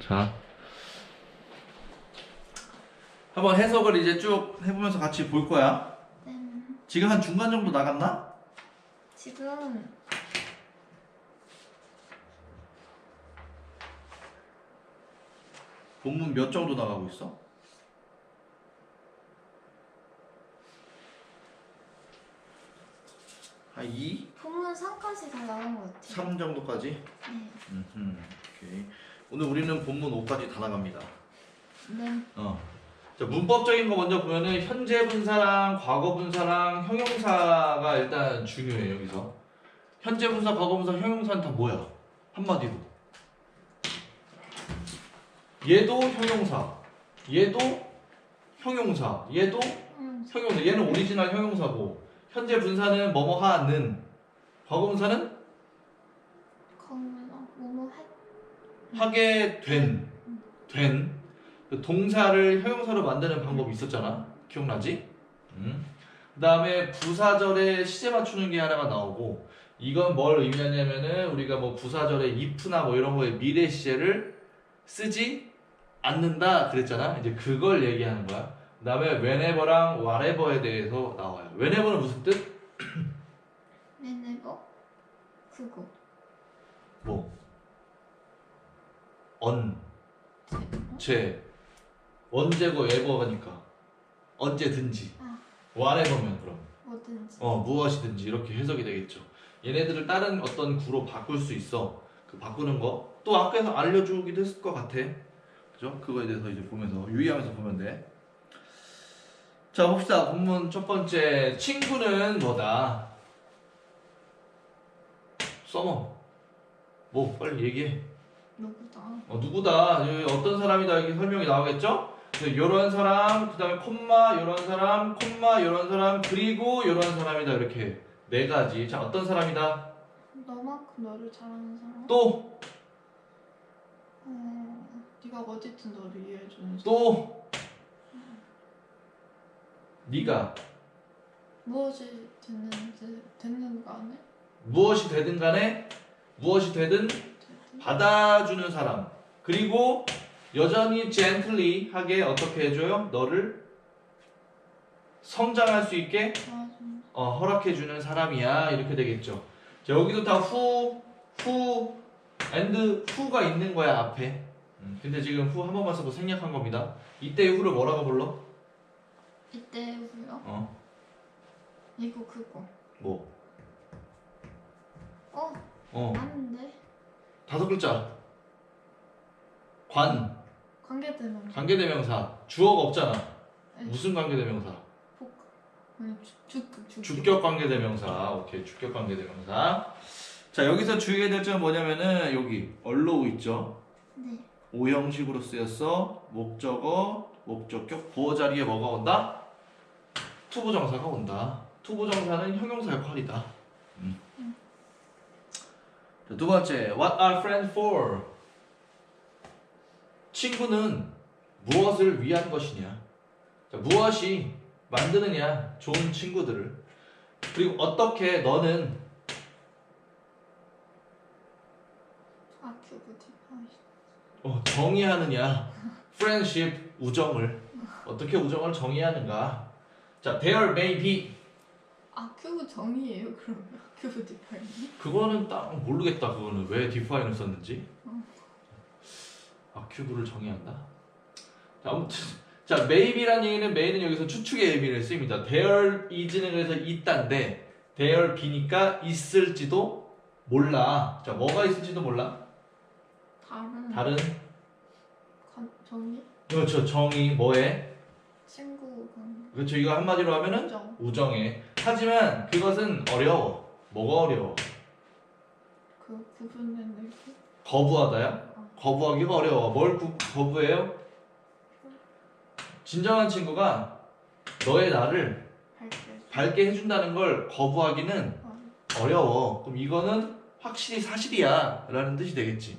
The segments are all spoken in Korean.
자. 한번 해석을 이제 쭉 해보면서 같이 볼 거야. 네. 지금 한 중간 정도 나갔나? 지금 본문 몇 정도 나가고 있어? 한 2, 본문 3까지 다 나온 것 같아요. 3 정도까지? 네. 음흠, 오케이. 오늘 우리는 본문 5까지 다 나갑니다. 네. 어. 자, 문법적인 거 먼저 보면은 현재 분사랑 과거 분사랑 형용사가 일단 중요해요, 여기서. 현재 분사, 과거 분사, 형용사는 다 뭐야? 한마디로. 얘도 형용사. 얘도 형용사. 얘도 음, 형용사. 얘는 오리지널 형용사고. 현재 분사는 뭐뭐 하는. 과거 분사는 그러면 뭐뭐 할 하게 된, 된. 그 동사를 형용사로 만드는 방법이 있었잖아. 기억나지? 음. 그 다음에 부사절에 시제 맞추는 게 하나가 나오고, 이건 뭘 의미하냐면은 우리가 뭐 부사절에 if나 뭐 이런 거에 미래 시제를 쓰지 않는다 그랬잖아. 이제 그걸 얘기하는 거야. 그 다음에 whenever랑 whatever에 대해서 나와요. whenever는 무슨 뜻? whenever 그거 뭐? 언, 제, 언제고 ever가니까 언제든지 아. whatever면 그럼 뭐든지 어 무엇이든지 이렇게 해석이 되겠죠. 얘네들을 다른 어떤 구로 바꿀 수 있어. 그 바꾸는 거 또 아까에서 알려주기도 했을 것 같아. 그죠? 그거에 대해서 이제 보면서 유의하면서 보면 돼. 자 봅시다. 본문 첫 번째 친구는 뭐다? 써머. 뭐 빨리 얘기해. 누구다? 어, 누구다? 어떤 사람이다 이렇게 설명이 나오겠죠? 이런 사람, 그 다음에 콤마, 이런 사람, 콤마, 이런 사람, 그리고 이런 사람이다. 이렇게 네 가지. 자, 어떤 사람이다? 너만큼 너를 잘하는 사람? 또, 어, 네가 어쨌든 너를 이해해주는 사람 또, 네가. 무엇이 됐는지 됐는 간에? 무엇이 되든 간에? 무엇이 되든 받아주는 사람. 그리고 여전히 gently 하게 어떻게 해줘요? 너를 성장할 수 있게 어, 허락해주는 사람이야 이렇게 되겠죠. 자, 여기도 다 후, 후, and who가 있는 거야 앞에. 음, 근데 지금 후 한 번만 써도 생략한 겁니다. 이때의 후를 뭐라고 불러? 이때 후요 어, 이거 그거 뭐, 어 어, 아는데 다섯 글자. 관, 관계되면 관계대명사, 주어가 없잖아. 네. 무슨 관계대명사? 복 아니 주축 주축 주격 관계대명사. 오케이, 주격 관계대명사. 자, 여기서 주의해야 될 점은 뭐냐면은 여기 allow 있죠. 네 오형식으로 쓰였어. 목적어, 목적격, 보어 자리에 뭐가 온다? 투부정사가 온다. 투부정사는 형용사 역할이다. 두 번째, what are friends for? 친구는 무엇을 위한 것이냐? 자, 무엇이 만드느냐? 좋은 친구들을. 그리고 어떻게 너는 디파이 어, 정의하느냐? friendship, 우정을. 어떻게 우정을 정의하는가? 자, there may be. 아큐브 정의예요 그러면 아큐브 디파이 그거는 딱 모르겠다. 그거는 왜 define을 썼는지. 어. 아, 큐브를 정의한다. 자, 아무튼 자, maybe라는 얘기는 may는 여기서 추측의 의미를 쓰입니다. there is는 그래서 있다인데 there be니까 있을지도 몰라. 자, 뭐가 있을지도 몰라. 다른 다른 관, 정의 그렇죠. 정의 뭐에? 친구 그렇죠. 이거 한마디로 하면은 우정 우정에. 하지만 그것은 어려워. 뭐가 어려워? 그 구분되는 게 거부하다야? 어, 거부하기가 어려워. 뭘 구, 거부해요? 진정한 친구가 너의 나를 밝게 밝게 해준다는 걸 거부하기는 어, 어려워. 그럼 이거는 확실히 사실이야. 라는 뜻이 되겠지.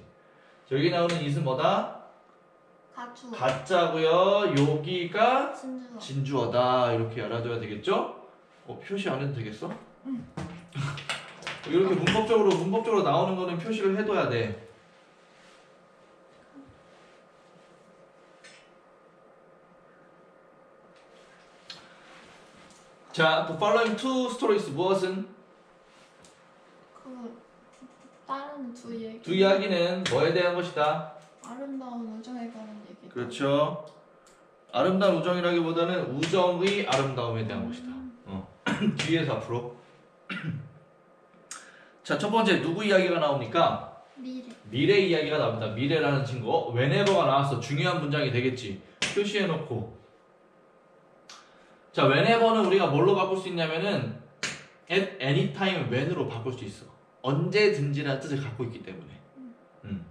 자, 여기 나오는 it은 뭐다? 가주 가짜고요. 여기가 진주어 진주어다. 이렇게 알아둬야 되겠죠? 어, 표시 안 해도 되겠어? 응. 이렇게 문법적으로 문법적으로 나오는 거는 표시를 해둬야 돼. 자, the following two stories 무엇은? 그 다른 두 이야기. 두 이야기는 뭐에 대한 것이다? 아름다운 우정에 관한 얘기. 그렇죠. 아름다운 우정이라기보다는 우정의 아름다움에 대한 음. 것이다. 어. 뒤에서 앞으로. 자, 첫 번째 누구 이야기가 나옵니까? 미래. 미래 이야기가 나옵니다. 미래라는 친구. whenever가 나왔어. 중요한 문장이 되겠지. 표시해 놓고. 자, whenever는 우리가 뭘로 바꿀 수 있냐면은 at any time when으로 바꿀 수 있어. 언제든지라는 뜻을 갖고 있기 때문에. 음.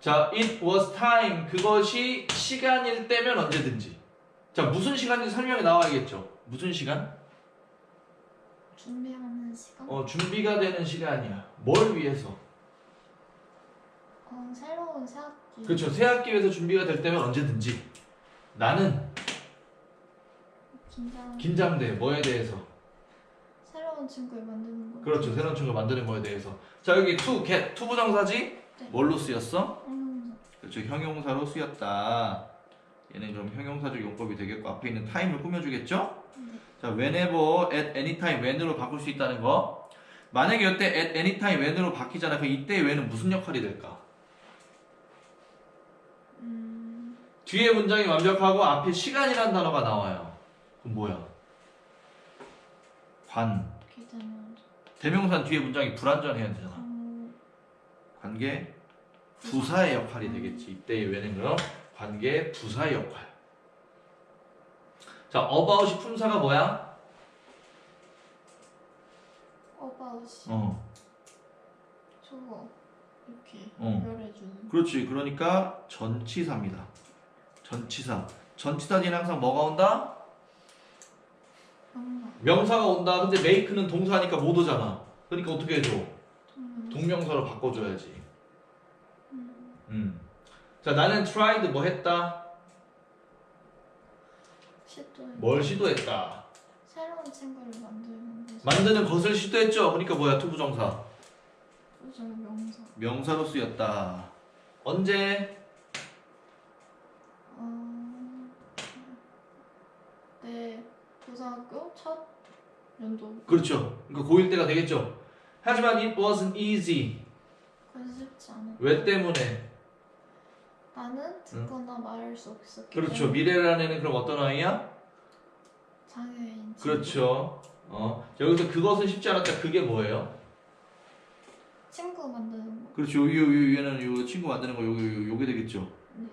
자, it was time. 그것이 시간일 때면 언제든지. 자, 무슨 시간인지 설명이 나와야겠죠. 무슨 시간? 준비하는 시간. 어, 준비가 되는 시간이야. 뭘 위해서? 어, 새로운 새 학기. 그렇죠. 새 학기 위해서 준비가 될 때면 언제든지. 나는 긴장. 긴장돼. 뭐에 대해서? 새로운 친구를 만드는 거. 그렇죠. 새로운 친구 만드는 거에 대해서. 자, 여기 to get 투부정사지? 네. 뭘로 쓰였어? 음, 그렇죠. 형용사로 쓰였다. 얘는 그럼 형용사적 용법이 되겠고 앞에 있는 time을 꾸며주겠죠? 네. 자, whenever, at any time, when으로 바꿀 수 있다는 거. 만약에 이때 at any time, when으로 바뀌잖아. 그럼 이때 when은 무슨 역할이 될까? 음, 뒤에 문장이 완벽하고 앞에 시간이라는 단어가 나와요. 그럼 뭐야? 관. 대명사는 뒤에 문장이 불완전해야 되잖아. 음, 관계 부사의 역할이 되겠지. 이때의 when은 그럼 관계 부사의 역할. 자, about이 품사가 뭐야? 어바웃이 어, 저거 이렇게 어. 연결해주는. 그렇지. 그러니까 전치사입니다. 전치사. 전치사 뒤에 항상 뭐가 온다? 명사가 온다. 근데 make는 동사니까 못 오잖아. 그러니까 어떻게 해줘? 음, 동명사로 바꿔줘야지. 음, 음. 자, 나는 tried 뭐 했다? 시도. 뭘 시도했다. 새로운 친구를 만드는 데 만드는 것을 시도했죠. 그러니까 뭐야? 투부정사. 명사. 명사로 쓰였다. 언제? 어, 내 고등학교 첫 연도. 그렇죠. 그러니까 고1 때가 되겠죠. 하지만 it wasn't easy. 그건 쉽지 않아. 왜 때문에? 나는 듣거나 말할 수 없었기 그렇죠. 미래라는 애는 그럼 어떤 아이야? 장애인. 그렇죠. 어. 자, 여기서 그것은 쉽지 않았다. 그게 뭐예요? 친구 만드는 거. 그렇죠. 요, 요, 요, 얘는 요 친구 만드는 거 요, 요, 요게 되겠죠. 네.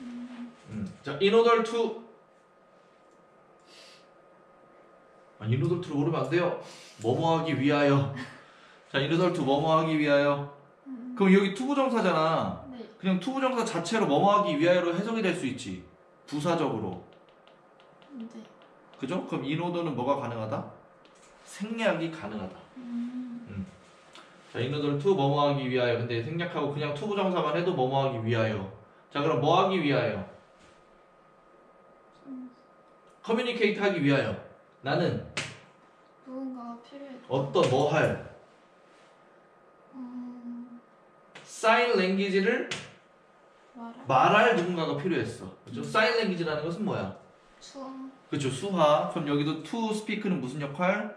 음, 음. 자, in order to 아, in order to를 모르면 안 돼요. 뭐뭐 하기 위하여. 자, in order to 뭐뭐 하기 위하여. 음, 그럼 여기 투부정사잖아. 네. 그냥 투부정사 자체로 뭐뭐 하기 위하여로 해석이 될 수 있지. 부사적으로. 네. 그죠? 그럼 order는 뭐가 가능하다? 생략이 가능하다. 음, 자, in order to 뭐뭐 하기 위하여. 근데 생략하고 그냥 투부정사만 해도 뭐뭐 하기 위하여. 자, 그럼 뭐 하기 위하여? 음, 커뮤니케이트 하기 위하여. 나는 누군가가 필요해. 어떤 뭐 할? 음, 사인 랭귀지를 말할 누군가가 필요했어. 그죠? 사인 랭귀지라는 것은 뭐야? 수학. 그렇죠. 수화. 그럼 여기도 to speak는 무슨 역할?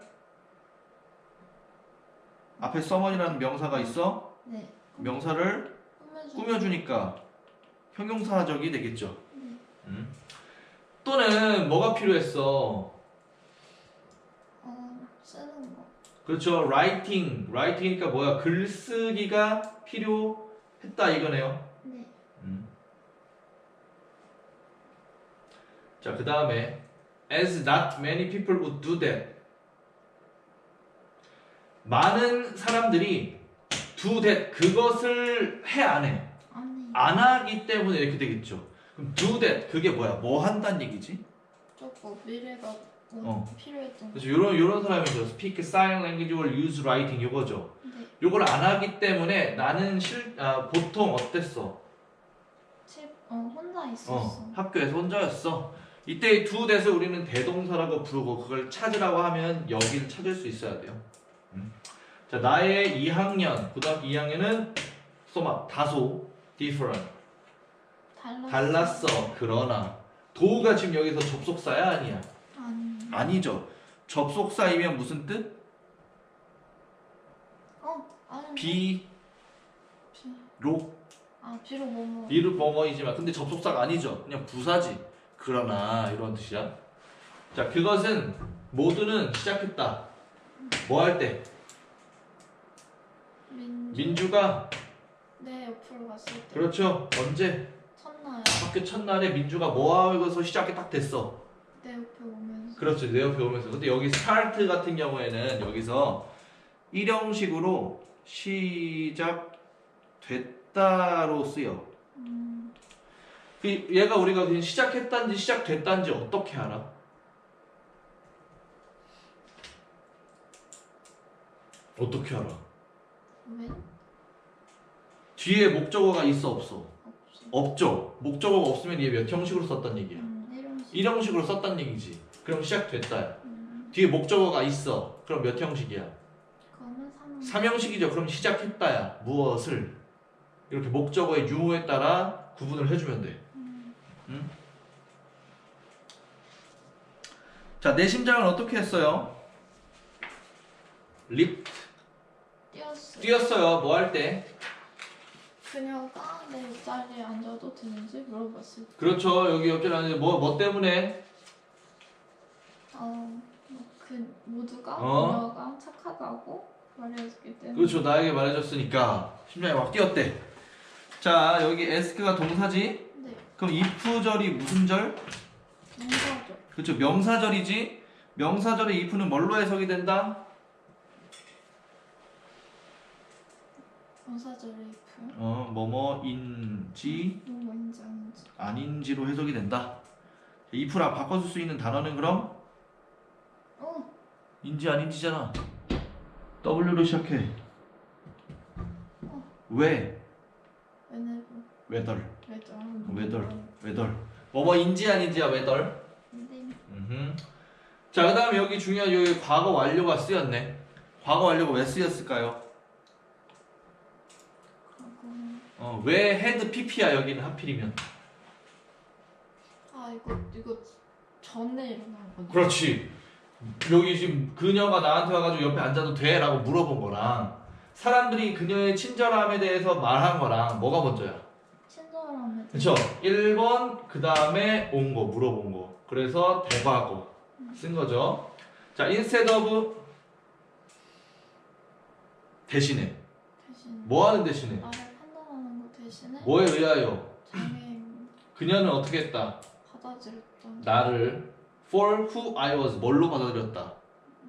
앞에 someone이라는 명사가 있어. 네. 명사를 꾸며주. 꾸며주니까 형용사적이 되겠죠. 네. 음. 또는 뭐가 필요했어? 어, 쓰는 거. 그렇죠. writing. writing이니까 뭐야? 글쓰기가 필요했다 이거네요. 네. 음. 자, 그 다음에 as not many people would do that. 많은 사람들이 do that 그것을 해 안 해. 아니. 안 하기 때문에 이렇게 되겠죠. 그럼 do that 그게 뭐야? 뭐 한다는 얘기지? 저거 미래가 어. 어. 필요했던 거. 그래서 요런 요런 사람이죠. speak sign language or use writing 요거죠. 네. 요걸 안 하기 때문에 나는 실 아, 보통 어땠어? 집, 어, 혼자 어, 있었어. 학교에서 혼자였어. 이때 두 대을 우리는 대동사라고 부르고 그걸 찾으라고 하면 여기를 찾을 수 있어야 돼요. 음. 자, 나의 2학년, 고등학교 2학년은 소마 다소 different 달랐어. 달랐어. 그러나 도가 지금 여기서 접속사야 아니야? 아니. 아니죠. 접속사이면 무슨 뜻? 어. 비, 비. 로, 아 비로 뭐뭐. 비루 뭐뭐이지만 근데 접속사가 아니죠. 그냥 부사지. 그러나 이런 뜻이야. 자, 그것은 모두는 시작했다. 뭐 할 때? 민주. 민주가 내 옆으로 갔을 때. 그렇죠. 언제? 첫날 학교 첫날에 민주가 뭐 하고서 시작이 딱 됐어. 그렇죠. 내 옆에 오면서. 근데 여기 스타트 같은 경우에는 여기서 일형식으로 시작됐다로 쓰여. 음. 그 얘가 우리가 그냥 시작했단지 시작됐단지 어떻게 알아? 어떻게 알아? 왜? 뒤에 목적어가 있어 없어? 없어. 없죠. 목적어가 없으면 얘 몇 형식으로 썼단 얘기야. 음 일용식. 일형식으로 썼단 얘기지. 그럼 시작됐다. 음. 뒤에 목적어가 있어. 그럼 몇 형식이야? 그거는 삼. 삼형식이죠. 그럼 시작했다야. 무엇을? 이렇게 목적어의 유무에 따라 구분을 해주면 돼. 음. 자, 내 심장은 어떻게 했어요? 립 뛰었어. 뛰었어요. 뭐 할 때? 그녀가 내 옆자리에 앉아도 되는지 물어봤을 때. 그렇죠. 여기 옆자리 앉아 뭐, 뭐 때문에? 어, 그 모두가 어? 그녀가 착하다고 말해줬기 때문에. 그렇죠. 나에게 말해줬으니까 심장이 막 뛰었대. 자, 여기 에스크가 동사지? 네, 그럼 if절이 무슨 절? 명사죠. 그렇죠. 명사절이지? 명사절의 if는 뭘로 해석이 된다? 명사절의 if. 어, 뭐뭐인지 뭐뭐인지 아닌지. 아닌지로 해석이 된다. if라 바꿔줄 수 있는 단어는 그럼 어, 인지 아닌지잖아. W로 시작해. 왜? whenever. whether. 왜죠? whether. whether. 뭐뭐 인지 아닌지야 whether. 근데 음흠. 자, 그다음에 여기 중요한 여기 과거 완료가 쓰였네. 과거 완료가 왜 쓰였을까요? 어, 왜 헤드 PP야 여기는 하필이면? 아 이거 이거 전에 일어난 거네. 그렇지. 여기 지금 그녀가 나한테 와가지고 옆에 앉아도 돼? 라고 물어본 거랑 사람들이 그녀의 친절함에 대해서 말한 거랑 뭐가 먼저야? 친절함에 그쵸? 1번 그 다음에 온 거 물어본 거. 그래서 대과거 쓴 거죠. 자 instead of 대신에 대신 뭐 하는 대신에 나를 판단하는 거 대신에 뭐에 의하여 장애인 그녀는 어떻게 했다? 받아들였던 나를 for who I was 뭘로 받아들였다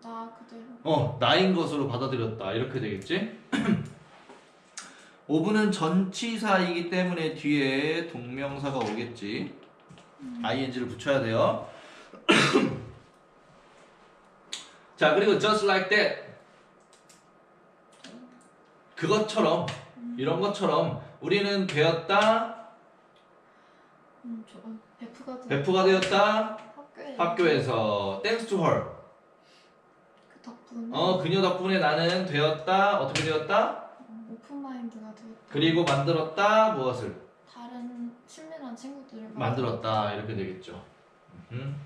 나 그대로. 어, 나인 것으로 받아들였다. 이렇게 되겠지? 5분은 전치사이기 때문에 뒤에 동명사가 오겠지. ing를 붙여야 돼요. 자, 그리고 just like that. 그것처럼, 이런 것처럼 우리는 되었다, 음, 저 어, 베프가 되 베프가 되었다, 학교에 학교에서 thanks to her. 그 덕분에 어, 그녀 덕분에 나는 되었다, 어떻게 되었다? 어, 오픈 마인드가 되었다. 그리고 만들었다, 무엇을? 다른 친밀한 친구들을 만들었다 이렇게 되겠죠. 음.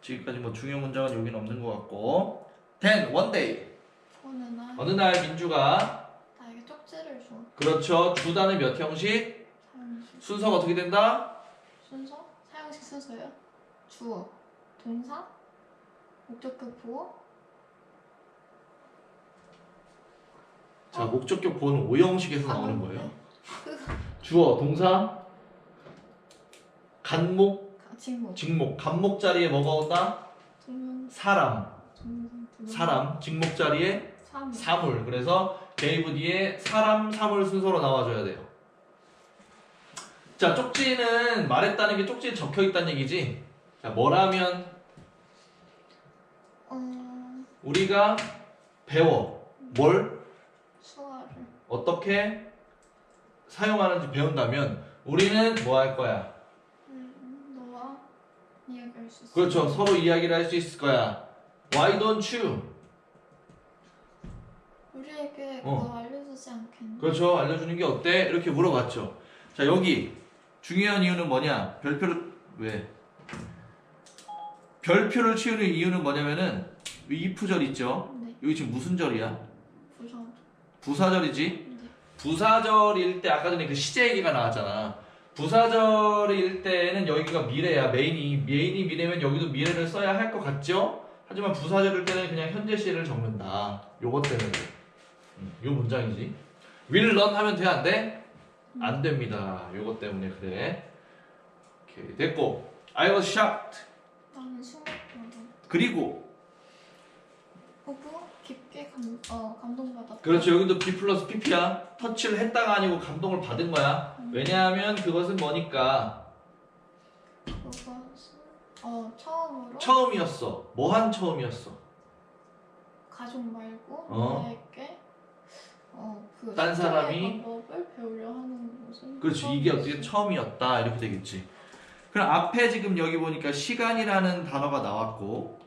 지금까지 뭐 중요 문장은 여기는 없는 것 같고. Then one day 어느 날 어느 날 민주가 나에게 쪽지를 줘. 그렇죠 주단의 몇 형식 사용식 순서가 어떻게 된다? 순서 사용식 순서요. 주어 동사 목적격 보어 자 목적격 보는 5형식에서 아, 나오는 네. 거예요. 그 주어 동사 간목 가- 직목. 직목. 간목 자리에 뭐가 온다? 동명. 사람. 동명 동명. 사람. 직목 자리에 사물. 사물. 그래서 게이브 뒤에 사람 사물 순서로 나와줘야 돼요. 자 쪽지는 말했다는 게 쪽지에 적혀 있다는 얘기지 자 뭐라면 어 우리가 배워 뭘? 수화를. 어떻게 사용하는지 배운다면 우리는 뭐 할 거야? 음, 너와 이야기할 수 있어. 그렇죠. 서로 이야기를 할 수 있을 거야. Why don't you? 우리에게 어. 그거 알려주지 않겠니? 그렇죠. 알려주는 게 어때? 이렇게 물어봤죠. 자 여기 중요한 이유는 뭐냐? 별표를 왜 별표를 치우는 이유는 뭐냐면은 이 부절 있죠? 네. 여기 지금 무슨 절이야? 부산. 부사절이지? 네. 부사절일 때 아까 전에 그 시제 얘기가 나왔잖아. 부사절일 때는 여기가 미래야. 메인이 메인이 미래면 여기도 미래를 써야 할 것 같죠? 하지만 부사절일 때는 그냥 현재 시를 적는다. 요것 때문에. 음, 요 문장이지. will run 하면 돼 안 돼? 안 됩니다. 요것 때문에 그래. 오케이 됐고. I was shocked. 그리고 보고 깊게 감, 어, 감동받았다. 그렇죠. 여기도 B 플러스 PP야. 터치를 했다가 아니고 감동을 받은 거야. 왜냐하면 그것은 뭐니까 그것은 어 처음으로 처음이었어. 뭐한 처음이었어. 가족 말고 어. 나에게 어그 딴 사람이 방법을 배우려 하는 것은 그렇지. 이게 처음이었어. 어떻게 처음이었다. 이렇게 되겠지. 그럼 앞에 지금 여기 보니까 시간이라는 단어가 나왔고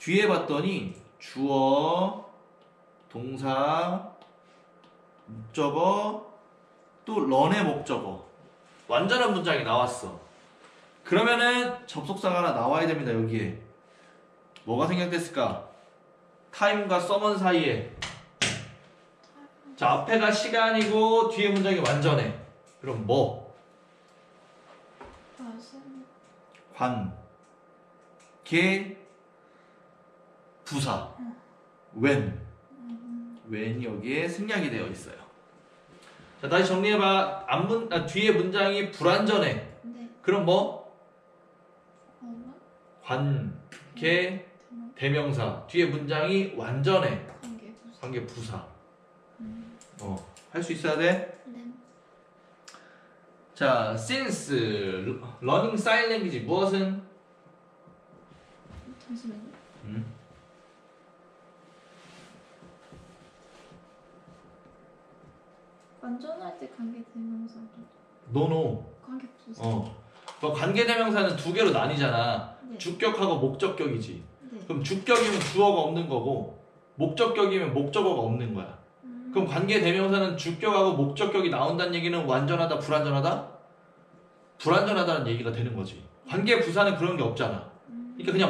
뒤에 봤더니 주어, 동사, 목적어, 또 런의 목적어. 완전한 문장이 나왔어. 그러면은 접속사가 하나 나와야 됩니다. 여기에. 뭐가 생략됐을까? 타임과 서먼 사이에. 자, 앞에가 시간이고 뒤에 문장이 완전해. 그럼 뭐? 관, 계, 부사, when, when 여기에 생략이 되어 있어요. 자 다시 정리해봐. 앞문 아, 뒤에 문장이 불완전해. 네 그럼 뭐? 그러면 관, 계, 대명 대명사. 뒤에 문장이 완전해. 관계 부사 관계. 음. 어, 할 수 있어야 돼. 네 자, since learning sign language 무엇은? 잠시만요 음. 완전할 때 관계 대명사도 no. 관계 부사 어. 그 관계 대명사는 두 개로 나뉘잖아. 네. 주격하고 목적격이지. 네. 그럼 주격이면 주어가 없는 거고 목적격이면 목적어가 없는 거야. 음. 그럼 관계 대명사는 주격하고 목적격이 나온다는 얘기는 완전하다, 불완전하다? 불완전하다는 얘기가 되는 거지. 관계 부사는 그런 게 없잖아. 음. 그러니까 그냥